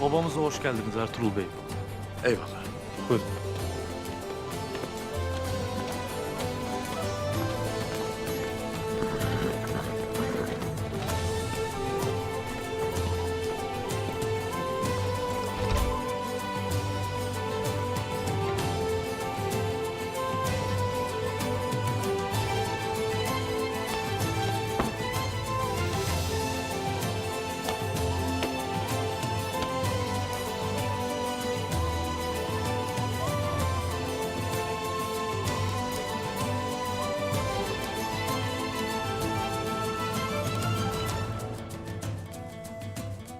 Obamıza hoş geldiniz Ertuğrul Bey. Eyvallah. Buyurun.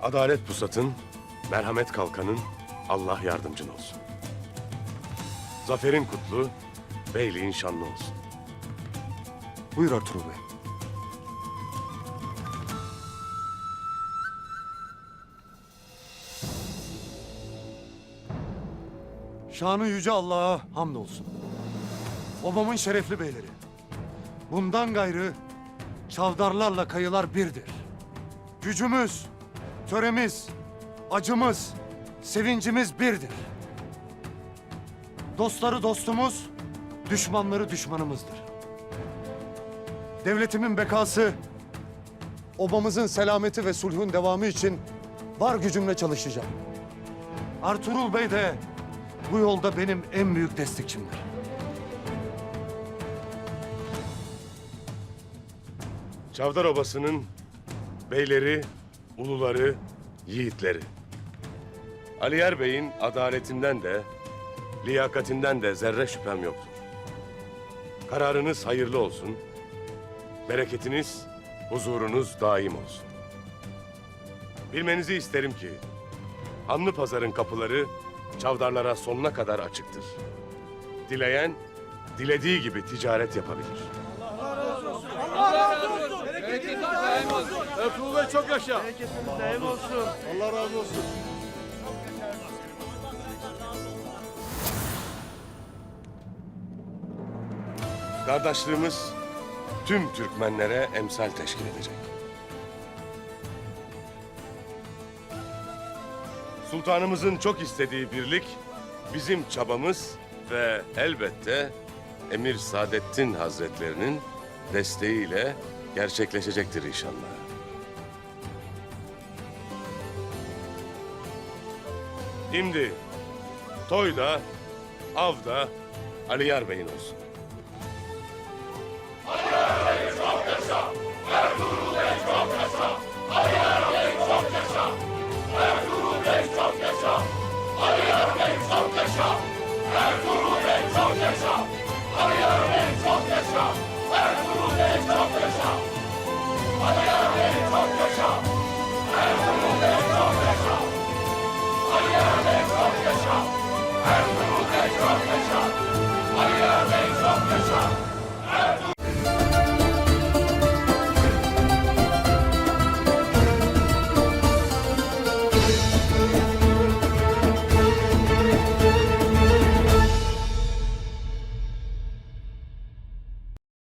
Adalet pusatın, merhamet kalkanın, Allah yardımcın olsun. Zaferin kutlu, beyliğin şanlı olsun. Buyur Ertuğrul Bey. Şanı yüce Allah'a hamdolsun. Obamın şerefli beyleri. Bundan gayrı çavdarlarla kayılar birdir. Gücümüz, töremiz, acımız, sevincimiz birdir. Dostları dostumuz, düşmanları düşmanımızdır. Devletimin bekası, obamızın selameti ve sulhun devamı için var gücümle çalışacağım. Ertuğrul Bey de bu yolda benim en büyük destekçimdir. Çavdar Obası'nın beyleri, uluları, yiğitleri. Aliyer Bey'in adaletinden de, liyakatinden de zerre şüphem yoktur. Kararınız hayırlı olsun, bereketiniz, huzurunuz daim olsun. Bilmenizi isterim ki, Hanlı Pazar'ın kapıları çavdarlara sonuna kadar açıktır. Dileyen, dilediği gibi ticaret yapabilir. Ertuğrul Bey çok yaşa. Kardeşliğimiz tüm Türkmenlere emsal teşkil edecek. Sultanımızın çok istediği birlik bizim çabamız ve elbette Emir Saadettin Hazretlerinin desteğiyle gerçekleşecektir inşallah. Şimdi toy da, av da Aliyar Bey'in olsun. Ertuğrul Bey çok yaşa! Ertuğrul Bey çok yaşa! Arıyorum! çok yaşa! Adana çok yaşa!